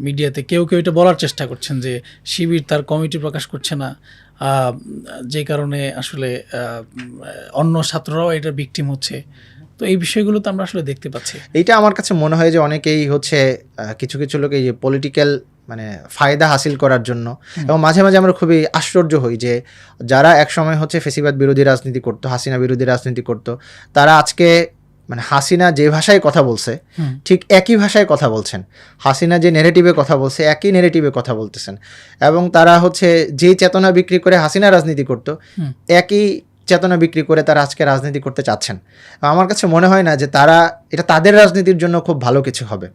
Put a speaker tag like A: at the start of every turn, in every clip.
A: মিডিয়াতে কেউ কেউ এটা বলার চেষ্টা করছেন যে শিবির তার কমিটি প্রকাশ করছে না। যে কারণে আসলে অন্য ছাত্ররাও এটা বিক্টিম হচ্ছে। তো এই বিষয়গুলো তো আমরা আসলে দেখতে পাচ্ছি।
B: এইটা আমার কাছে মনে হয় যে অনেকেই হচ্ছে কিছু কিছু লোক এই যে পলিটিক্যাল মানে ফায়দা হাসিল করার জন্য এবং মাঝে মাঝে আমরা খুবই আশ্চর্য হই যে যারা একসময় হচ্ছে ফেসিবাদ বিরোধী রাজনীতি করতো হাসিনা বিরোধী রাজনীতি করতো তারা আজকে মানে হাসিনা যে ভাষায় কথা বলছে ঠিক একই ভাষায় কথা বলছেন। হাসিনা যে নেরেটিভে কথা বলছে একই নেরেটিভে কথা বলতেছেন। এবং তারা হচ্ছে যে চেতনা বিক্রি করে হাসিনা রাজনীতি করতো। একই চেতনা বিক্রি করে তারা আজকে রাজনীতি করতে চাচ্ছেন। আমার কাছে মনে হয় না যে তারা এটা তাদের রাজনীতির জন্য খুব ভালো কিছু হবে।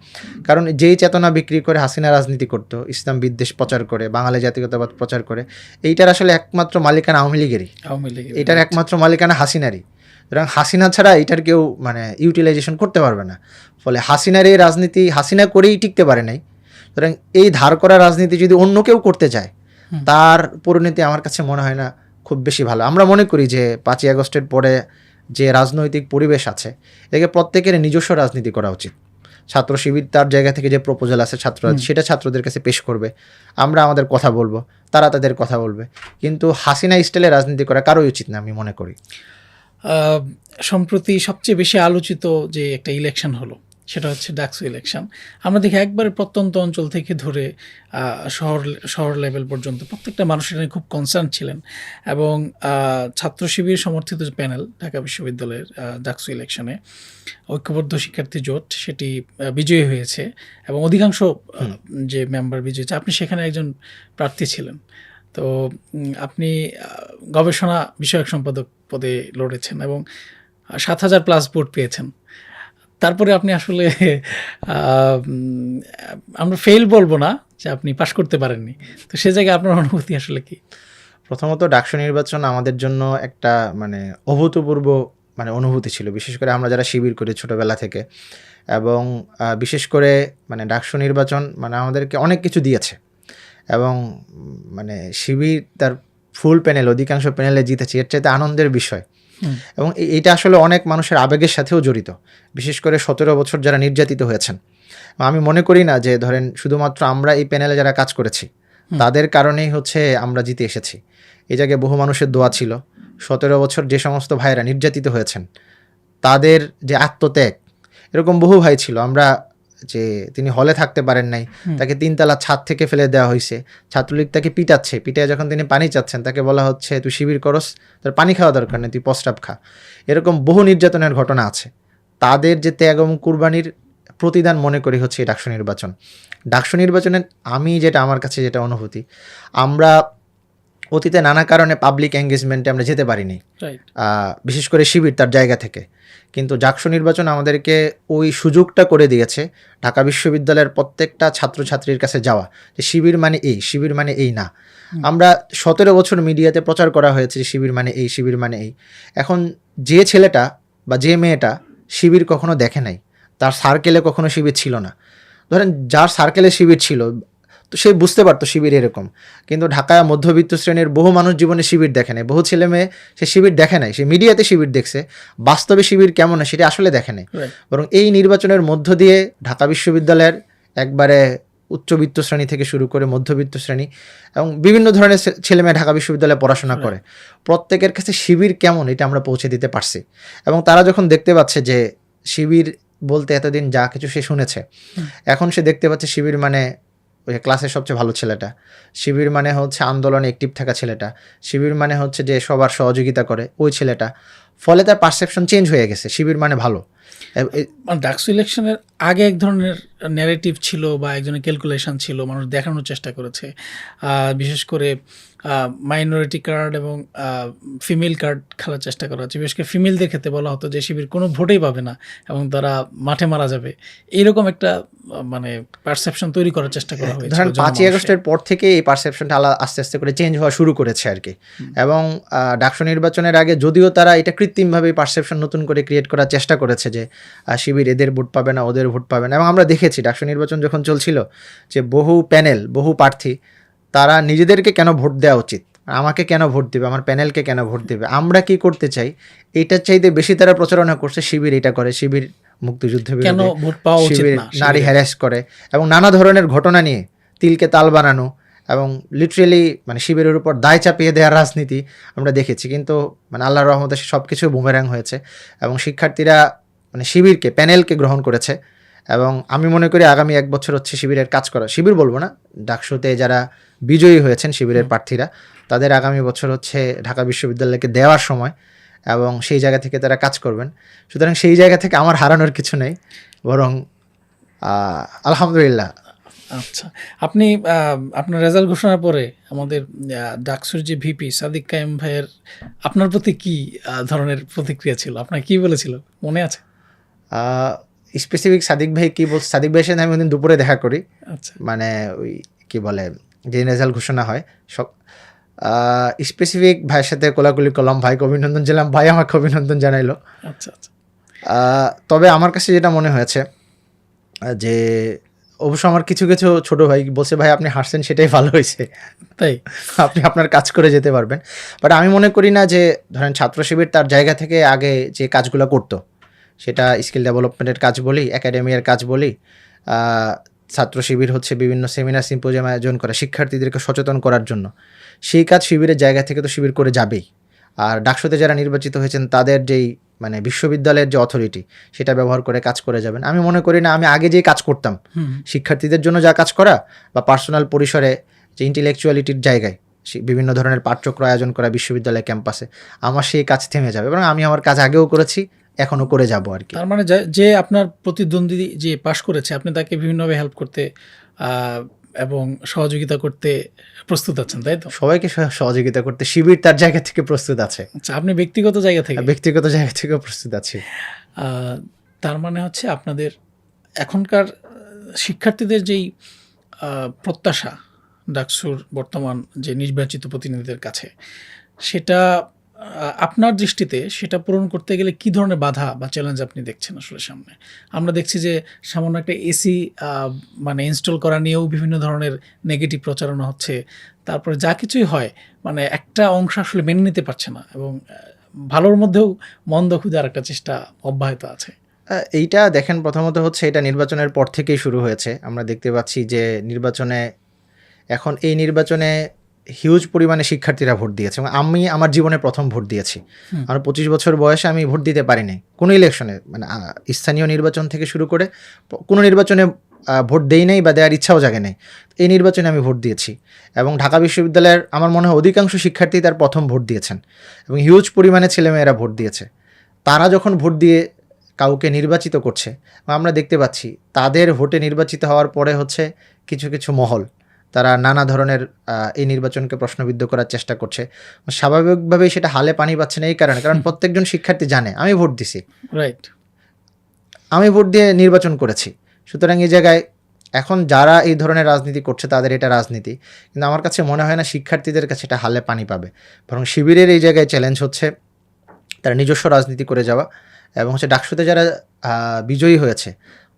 B: কারণ যেই চেতনা বিক্রি করে হাসিনা রাজনীতি করতো ইসলাম বিদ্বেষ প্রচার করে বাঙালি জাতীয়তাবাদ প্রচার করে এইটার আসলে একমাত্র মালিকানা আওয়ামী লীগেরই।
A: আওয়ামী লীগের
B: এটার একমাত্র মালিকানা হাসিনারই। সুতরাং হাসিনা ছাড়া এটার কেউ মানে ইউটিলাইজেশন করতে পারবে না। ফলে হাসিনার এই রাজনীতি হাসিনা করেই টিকতে পারে নাই। সুতরাং এই ধার করা রাজনীতি যদি অন্য কেউ করতে চায় তার পরিণতি আমার কাছে মনে হয় না খুব বেশি ভালো। আমরা মনে করি যে পাঁচই আগস্টের পরে যে রাজনৈতিক পরিবেশ আছে এটাকে প্রত্যেকের নিজস্ব রাজনীতি করা উচিত। ছাত্র শিবির তার জায়গা থেকে যে প্রপোজাল আছে ছাত্র সেটা ছাত্রদের কাছে পেশ করবে। আমরা আমাদের কথা বলব তারা তাদের কথা বলবে। কিন্তু হাসিনা স্টাইলে রাজনীতি করা কারোই উচিত না আমি মনে করি।
A: সম্প্রতি সবচেয়ে বেশি আলোচিত যে একটা ইলেকশন হলো সেটা হচ্ছে ডাকসু ইলেকশন আমরা দেখি একবারে প্রত্যন্ত অঞ্চল থেকে ধরে শহর শহর লেভেল পর্যন্ত প্রত্যেকটা মানুষ এটা খুব কনসার্ন ছিলেন এবং ছাত্র শিবির সমর্থিত যে প্যানেল ঢাকা বিশ্ববিদ্যালয়ের ডাকসু ইলেকশনে ঐক্যবদ্ধ শিক্ষার্থী জোট সেটি বিজয়ী হয়েছে এবং অধিকাংশ যে মেম্বার বিজয়ী আপনি সেখানে একজন প্রার্থী ছিলেন। তো আপনি গবেষণা বিষয়ক সম্পাদক পদে লড়েছেন এবং সাত হাজার প্লাস ভোট পেয়েছেন। তারপরে আপনি আসলে আমরা ফেল বলব না যে আপনি পাশ করতে পারেননি। তো সে জায়গায় আপনার অনুভূতি আসলে কি?
B: প্রথমত ডাকসু নির্বাচন আমাদের জন্য একটা মানে অভূতপূর্ব মানে অনুভূতি ছিল। বিশেষ করে আমরা যারা শিবির করি ছোটবেলা থেকে। এবং বিশেষ করে মানে ডাকসু নির্বাচন মানে আমাদেরকে অনেক কিছু দিয়েছে। এবং মানে শিবির তার ফুল প্যানেল অধিকাংশ প্যানেলে জিতেছি। এর চাইতে আনন্দের বিষয়। এবং এটা আসলে অনেক মানুষের আবেগের সাথেও জড়িত। বিশেষ করে সতেরো বছর যারা নির্যাতিত হয়েছেন। আমি মনে করি না যে ধরেন শুধুমাত্র আমরা এই প্যানেলে যারা কাজ করেছি তাদের কারণেই হচ্ছে আমরা জিতে এসেছি। এই জায়গায় বহু মানুষের দোয়া ছিল। সতেরো বছর যে সমস্ত ভাইরা নির্যাতিত হয়েছেন তাদের যে আত্মত্যাগ এরকম বহু ভাই ছিল। আমরা যে তিনি হলে থাকতে পারেন নাই তাকে তিনতলা ছাদ থেকে ফেলে দেওয়া হয়েছে। ছাত্রলীগ তাকে পিটাচ্ছে পিটায় যখন তিনি পানি চাচ্ছেন তাকে বলা হচ্ছে তুই শিবির করস তোর পানি খাওয়া দরকার নেই তুই প্রস্রাব খা। এরকম বহু নির্যাতনের ঘটনা আছে। তাদের যে ত্যাগ এবং কুরবানির প্রতিদান মনে করি হচ্ছে এই ডাকসু নির্বাচন। ডাকসু নির্বাচনের আমি যেটা আমার কাছে যেটা অনুভূতি আমরা অতীতে নানা কারণে পাবলিক এঙ্গেজমেন্টে আমরা যেতে পারিনি। বিশেষ করে শিবির তার জায়গা থেকে। কিন্তু জাকসু নির্বাচন আমাদেরকে ওই সুযোগটা করে দিয়েছে ঢাকা বিশ্ববিদ্যালয়ের প্রত্যেকটা ছাত্রছাত্রীর কাছে যাওয়া যে শিবির মানে এই শিবির মানে এই না। আমরা সতেরো বছর মিডিয়াতে প্রচার করা হয়েছে শিবির মানে এই শিবির মানে এই। এখন যে ছেলেটা বা যে মেয়েটা শিবির কখনো দেখে নাই তার সার্কেলে কখনো শিবির ছিল না। ধরেন যার সার্কেলে শিবির ছিল তো সে বুঝতে পারতো শিবির এরকম। কিন্তু ঢাকায় মধ্যবিত্ত শ্রেণির বহু মানুষ জীবনে শিবির দেখে নাই। বহু ছেলে মেয়ে সে শিবির দেখে নাই। সে মিডিয়াতে শিবির দেখছে। বাস্তবে শিবির কেমন হয় সেটা আসলে দেখে নাই। বরং এই নির্বাচনের মধ্য দিয়ে ঢাকা বিশ্ববিদ্যালয়ের একবারে উচ্চবিত্ত শ্রেণি থেকে শুরু করে মধ্যবিত্ত শ্রেণি এবং বিভিন্ন ধরনের ছে- ছেলেমেয়ে ঢাকা বিশ্ববিদ্যালয়ে পড়াশোনা করে। প্রত্যেকের কাছে শিবির কেমন এটা আমরা পৌঁছে দিতে পারছি। এবং তারা যখন দেখতে পাচ্ছে যে শিবির বলতে এতদিন যা কিছু সে শুনেছে এখন সে দেখতে পাচ্ছে শিবির মানে ওই ক্লাসের সবচেয়ে ভালো ছেলেটা। শিবির মানে হচ্ছে আন্দোলনে অ্যাক্টিভ থাকা ছেলেটা। শিবির মানে হচ্ছে যে সবার সহযোগিতা করে ওই ছেলেটা। ফলে তার পারসেপশন চেঞ্জ হয়ে গেছে, শিবির মানে ভালো।
A: ডাকসু ইলেকশনের আগে এক ধরনের ন্যারেটিভ ছিল বা একজনের ক্যালকুলেশন ছিল, মানুষ দেখানোর চেষ্টা করেছে। বিশেষ করে মাইনরিটি কার্ড এবং ফিমেল কার্ড খেলার চেষ্টা করা হচ্ছে। বিশেষ করে ফিমেলদের ক্ষেত্রে বলা হতো যে শিবির কোনো ভোটেই পাবে না এবং তারা মাঠে মারা যাবে। এইরকম একটা মানে পারসেপশন তৈরি করার চেষ্টা করা হয়েছে
B: ধরেন পাঁচই আগস্টের পর থেকে এই পারসেপশনটা আলা আস্তে আস্তে করে চেঞ্জ হওয়া শুরু করেছে আর কি। এবং ডাকসু নির্বাচনের আগে যদিও তারা এটা কৃত্রিমভাবে পারসেপশন নতুন করে ক্রিয়েট করার চেষ্টা করেছে যে শিবির এদের ভোট পাবে না ওদের ভোট পাবে না। এবং আমরা দেখেছি ডাকসু নির্বাচন যখন চলছিল যে বহু প্যানেল বহু প্রার্থী তারা নিজেদেরকে কেন ভোট দেওয়া উচিত? আমাকে কেন ভোট দেবে? আমার প্যানেলকে কেন ভোট দেবে? আমরা কি করতে চাই? এইটার চাইতে বেশি তারা প্রচারণা করছে শিবির এটা করে শিবির মুক্তিযুদ্ধ
A: কেন
B: বিরোধী
A: ভোট পাওয়া উচিত
B: শিবির নারী হ্যারাস করে এবং নানা ধরনের ঘটনা নিয়ে তিলকে তাল বানানো এবং লিটারেলি মানে শিবিরের উপর দায় চাপিয়ে দেওয়ার রাজনীতি আমরা দেখেছি। কিন্তু মানে আল্লাহর রহমতে সব কিছু বুমেরাং হয়েছে এবং শিক্ষার্থীরা মানে শিবিরকে প্যানেলকে গ্রহণ করেছে। এবং আমি মনে করি আগামী এক বছর হচ্ছে শিবিরের কাজ করা। শিবির বলব না ডাকসুতে যারা বিজয়ী হয়েছেন শিবিরের প্রার্থীরা তাদের আগামী বছর হচ্ছে ঢাকা বিশ্ববিদ্যালয়কে দেওয়ার সময় এবং সেই জায়গা থেকে তারা কাজ করবেন। সুতরাং সেই জায়গা থেকে আমার হারানোর কিছু নেই বরং আলহামদুলিল্লাহ।
A: আচ্ছা আপনি আপনার রেজাল্ট ঘোষণার পরে আমাদের ডাকসুর যে ভিপি সাদিক কায়েম ভাইয়ের আপনার প্রতি কি ধরনের প্রতিক্রিয়া ছিল? আপনার কি বলেছিল? মনে আছে?
B: স্পেসিফিক সাদিক ভাই কি বল সাদিক ভাইয়ের সাথে আমি ওদিন দুপুরে দেখা করি।
A: আচ্ছা।
B: মানে ওই কি বলে যে রেজাল্ট ঘোষণা হয় সব স্পেসিফিক ভাইয়ের সাথে কোলাকুলি করলাম ভাইকে অভিনন্দন জানালাম ভাই আমাকে অভিনন্দন জানাইলো।
A: আচ্ছা আচ্ছা।
B: তবে আমার কাছে যেটা মনে হয়েছে যে অবশ্য আমার কিছু কিছু ছোট ভাই বলছে ভাই আপনি হাসছেন সেটাই ভালো হয়েছে।
A: তাই?
B: আপনি আপনার কাজ করে যেতে পারবেন। বাট আমি মনে করি না যে ধরেন ছাত্র শিবির তার জায়গা থেকে আগে যে কাজগুলো করতো সেটা স্কিল ডেভেলপমেন্টের কাজ বলি একাডেমিয়ার কাজ বলি ছাত্র শিবির হচ্ছে বিভিন্ন সেমিনার সিম্পোজিয়াম আয়োজন করা শিক্ষার্থীদেরকে সচেতন করার জন্য। সেই কাজ শিবিরের জায়গা থেকে তো শিবির করে যাবেই। আর ডাকসুতে যারা নির্বাচিত হয়েছেন তাদের যেই মানে বিশ্ববিদ্যালয়ের যে অথরিটি সেটা ব্যবহার করে কাজ করে যাবেন। আমি মনে করি না আমি আগে যেই কাজ করতাম শিক্ষার্থীদের জন্য যা কাজ করা বা পার্সোনাল পরিসরে যে ইন্টেলেকচুয়ালিটির জায়গায় বিভিন্ন ধরনের পাঠচক্র আয়োজন করা বিশ্ববিদ্যালয় ক্যাম্পাসে আমার সেই কাজ থেমে যাবে। এবং আমি আমার কাজ আগেও করেছি এখনও করে যাব আর কি।
A: তার মানে যে- আপনার প্রতিদ্বন্দ্বী যে পাশ করেছে আপনি তাকে বিভিন্নভাবে হেল্প করতে এবং সহযোগিতা করতে প্রস্তুত আছেন তাই তো?
B: সবাইকে সহ- সহযোগিতা করতে শিবির তার জায়গা থেকে প্রস্তুত আছে।
A: আচ্ছা আপনি ব্যক্তিগত জায়গা থেকে?
B: ব্যক্তিগত জায়গা থেকেও প্রস্তুত আছি।
A: তার মানে হচ্ছে আপনাদের এখনকার শিক্ষার্থীদের যেই প্রত্যাশা ডাকসুর বর্তমান যে নির্বাচিত প্রতিনিধিদের কাছে সেটা আপনার দৃষ্টিতে সেটা পূরণ করতে গেলে কি ধরনের বাধা বা চ্যালেঞ্জ আপনি দেখছেন আসলে সামনে? আমরা দেখছি যে সামান্য একটা এসি মানে ইনস্টল করা নিয়েও বিভিন্ন ধরনের নেগেটিভ প্রচারণা হচ্ছে। তারপরে যা কিছুই হয় মানে একটা অংশ আসলে মেনে নিতে পারছে না এবং ভালোর মধ্যেও মন্দ খুঁজার একটা চেষ্টা অব্যাহত আছে।
B: এইটা দেখেন প্রথমত হচ্ছে এটা নির্বাচনের পর থেকেই শুরু হয়েছে। আমরা দেখতে পাচ্ছি যে নির্বাচনে, এখন এই নির্বাচনে হিউজ পরিমাণে শিক্ষার্থীরা ভোট দিয়েছে এবং আমি আমার জীবনে প্রথম ভোট দিয়েছি। আমার পঁচিশ বছর বয়সে আমি ভোট দিতে পারিনি। কোনো ইলেকশনে মানে স্থানীয় নির্বাচন থেকে শুরু করে কোনো নির্বাচনে ভোট দেই নাই বা দেওয়ার ইচ্ছাও জাগে নেই। এই নির্বাচনে আমি ভোট দিয়েছি এবং ঢাকা বিশ্ববিদ্যালয়ের আমার মনে হয় অধিকাংশ শিক্ষার্থী তার প্রথম ভোট দিয়েছেন এবং হিউজ পরিমাণে ছেলেমেয়েরা ভোট দিয়েছে। তারা যখন ভোট দিয়ে কাউকে নির্বাচিত করছে আমরা দেখতে পাচ্ছি তাদের ভোটে নির্বাচিত হওয়ার পরে হচ্ছে কিছু কিছু মহল। তারা নানা ধরনের এই নির্বাচনকে প্রশ্নবিদ্ধ করার চেষ্টা করছে। স্বাভাবিকভাবেই সেটা হালে পানি পাচ্ছে না এই কারণে কারণ প্রত্যেকজন শিক্ষার্থী জানে আমি ভোট দিছি।
A: রাইট
B: আমি ভোট দিয়ে নির্বাচন করেছি। সুতরাং এই জায়গায় এখন যারা এই ধরনের রাজনীতি করছে তাদের এটা রাজনীতি। কিন্তু আমার কাছে মনে হয় না শিক্ষার্থীদের কাছে এটা হালে পানি পাবে। বরং শিবিরের এই জায়গায় চ্যালেঞ্জ হচ্ছে তারা নিজস্ব রাজনীতি করে যাওয়া এবং হচ্ছে ডাকসুতে যারা বিজয়ী হয়েছে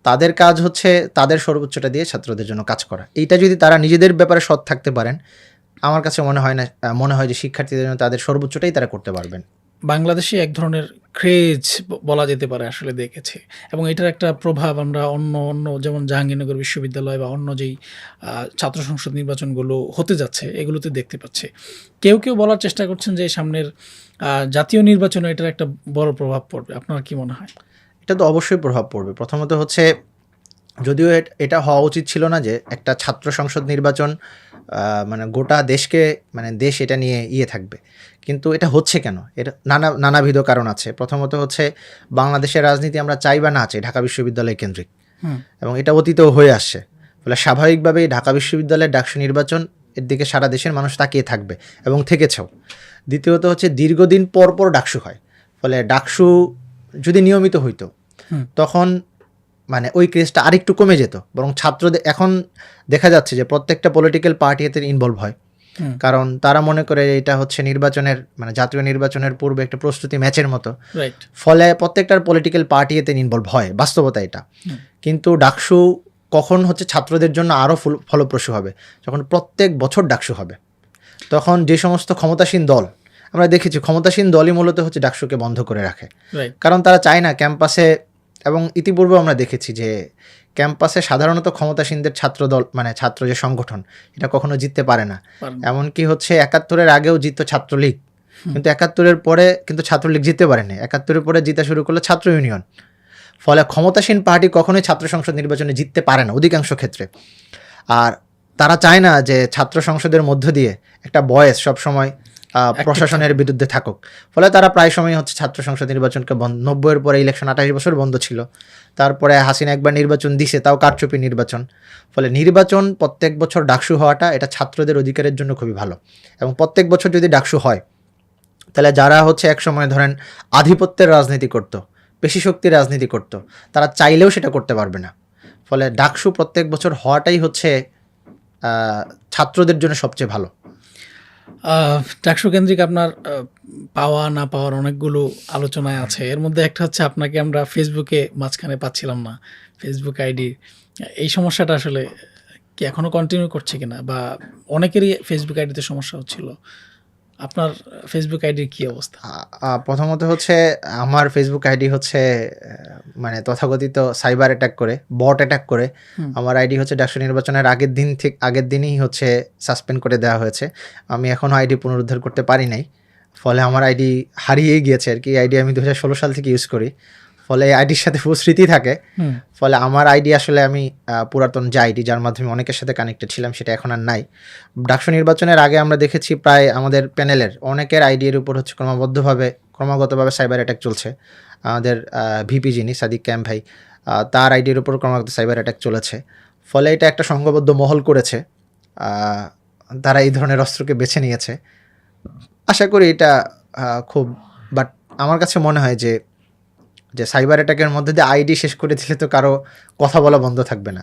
B: তাদের কাজ হচ্ছে তাদের সর্বোচ্চটা দিয়ে ছাত্রদের জন্য কাজ করা। এইটা যদি তারা নিজেদের ব্যাপারে সৎ থাকতে পারেন, আমার কাছে মনে হয় না মনে হয় যে শিক্ষার্থীদের জন্য তাদের সর্বোচ্চটাই তারা করতে পারবেন।
A: বাংলাদেশে এক ধরনের ক্রেজ বলা যেতে পারে আসলে দেখেছে। এবং এটার একটা প্রভাব আমরা অন্য অন্য যেমন জাহাঙ্গীরনগর বিশ্ববিদ্যালয় বা অন্য যেই ছাত্র সংসদ নির্বাচনগুলো হতে যাচ্ছে, এগুলোতে দেখতে পাচ্ছে। কেউ কেউ বলার চেষ্টা করছেন যে সামনের জাতীয় নির্বাচনে এটার একটা বড় প্রভাব পড়বে। আপনার কি মনে হয়?
B: এটা তো অবশ্যই প্রভাব পড়বে। প্রথমত হচ্ছে যদিও এট- হওয়া উচিত ছিল না যে একটা ছাত্র সংসদ নির্বাচন মানে গোটা দেশকে মানে দেশ এটা নিয়ে ইয়ে থাকবে। কিন্তু এটা হচ্ছে কেন? এটা নানা নানাবিধ কারণ আছে। প্রথমত হচ্ছে বাংলাদেশের রাজনীতি আমরা চাই বা না চাই ঢাকা বিশ্ববিদ্যালয় কেন্দ্রিক। এবং এটা অতীতেও হয়ে আসছে। ফলে স্বাভাবিকভাবেই ঢাকা বিশ্ববিদ্যালয়ের ডাকসু নির্বাচন এর দিকে সারা দেশের মানুষ তাকিয়ে থাকবে এবং থেকেছেও। দ্বিতীয়ত হচ্ছে দীর্ঘদিন পর পর ডাকসু হয়। ফলে ডাকসু যদি নিয়মিত হইতো তখন মানে ওই ক্রেজটা আরেকটু কমে যেত। বরং ছাত্রদের এখন দেখা যাচ্ছে যে প্রত্যেকটা পলিটিক্যাল পার্টি এতে ইনভলভ হয়। কারণ তারা মনে করে এটা হচ্ছে নির্বাচনের মানে জাতীয় নির্বাচনের পূর্বে একটা প্রস্তুতি ম্যাচের মতো। ফলে প্রত্যেকটার পলিটিক্যাল পার্টি এতে ইনভলভ হয় বাস্তবতা এটা। কিন্তু ডাকসু কখন হচ্ছে ছাত্রদের জন্য আরও ফলপ্রসূ হবে? যখন প্রত্যেক বছর ডাকসু হবে। তখন যে সমস্ত ক্ষমতাসীন দল আমরা দেখেছি ক্ষমতাসীন দলই মূলত হচ্ছে ডাকসুকে বন্ধ করে রাখে। কারণ তারা চায় না ক্যাম্পাসে এবং ইতিপূর্বে আমরা দেখেছি যে ক্যাম্পাসে সাধারণত ক্ষমতাসীনদের ছাত্রদল মানে ছাত্র যে সংগঠন এটা কখনো জিততে পারে না। এমনকি হচ্ছে একাত্তরের আগেও জিতত ছাত্রলীগ। কিন্তু একাত্তরের পরে কিন্তু ছাত্রলীগ জিততে পারেনি। একাত্তরের পরে জিতা শুরু করল ছাত্র ইউনিয়ন। ফলে ক্ষমতাসীন পার্টি কখনোই ছাত্র সংসদ নির্বাচনে জিততে পারে না অধিকাংশ ক্ষেত্রে। আর তারা চায় না যে ছাত্র সংসদের মধ্য দিয়ে একটা বয়স সবসময় প্রশাসনের বিরুদ্ধে থাকুক। ফলে তারা প্রায় সময় হচ্ছে ছাত্র সংসদ নির্বাচনকে বন্ধ নব্বইয়ের পরে ইলেকশন আঠাশ বছর বন্ধ ছিল। তারপরে হাসিনা একবার নির্বাচন দিছে তাও কারচুপি নির্বাচন। ফলে নির্বাচন প্রত্যেক বছর ডাকসু হওয়াটা এটা ছাত্রদের অধিকারের জন্য খুবই ভালো। এবং প্রত্যেক বছর যদি ডাকসু হয় তাহলে যারা হচ্ছে একসময় ধরেন আধিপত্যের রাজনীতি করত পেশি শক্তির রাজনীতি করত তারা চাইলেও সেটা করতে পারবে না। ফলে ডাকসু প্রত্যেক বছর হওয়াটাই হচ্ছে ছাত্রদের জন্য সবচেয়ে ভালো।
A: আহ, কেন্দ্রিক আপনার পাওয়া না পাওয়ার অনেকগুলো আলোচনায় আছে। এর মধ্যে একটা হচ্ছে আপনাকে আমরা ফেসবুকে মাঝখানে পাচ্ছিলাম না ফেসবুক আইডি। এই সমস্যাটা আসলে কি এখনও কন্টিনিউ করছে কিনা? বা অনেকেরই ফেসবুক আইডিতে সমস্যা হচ্ছিল। আপনার ফেসবুক আইডির কি অবস্থা?
B: প্রথমত হচ্ছে আমার ফেসবুক আইডি হচ্ছে মানে তথাকথিত সাইবার অ্যাটাক করে বট অ্যাটাক করে। আমার আইডি হচ্ছে ডাকসু নির্বাচনের আগের দিন থেকে আগের দিনই হচ্ছে সাসপেন্ড করে দেওয়া হয়েছে। আমি এখনও আইডি পুনরুদ্ধার করতে পারি নাই। ফলে আমার আইডি হারিয়ে গিয়েছে আর কি। আইডি আমি দু হাজার ষোলো সাল থেকে ইউজ করি। ফলে এই আইডির সাথে পুরো স্মৃতি থাকে ফলে আমার আইডি আসলে আমি পুরাতন যে আইডি যার মাধ্যমে অনেকের সাথে কানেক্টেড ছিলাম সেটা এখন আর নাই। ডাকসু নির্বাচনের আগে আমরা দেখেছি প্রায় আমাদের প্যানেলের অনেকের আইডির উপর হচ্ছে ক্রমবদ্ধভাবে ক্রমাগতভাবে সাইবার অ্যাটাক চলছে। আমাদের ভিপি যিনি সাদিক ক্যাম্প ভাই তার আইডির উপর ক্রমাগত সাইবার অ্যাটাক চলেছে। ফলে এটা একটা সংঘবদ্ধ মহল করেছে। তারা এই ধরনের অস্ত্রকে বেছে নিয়েছে। আশা করি এটা খুব বাট আমার কাছে মনে হয় যে যে সাইবার অ্যাটাকের মধ্যে দিয়ে আইডি শেষ করে দিলে তো কারও কথা বলা বন্ধ থাকবে না।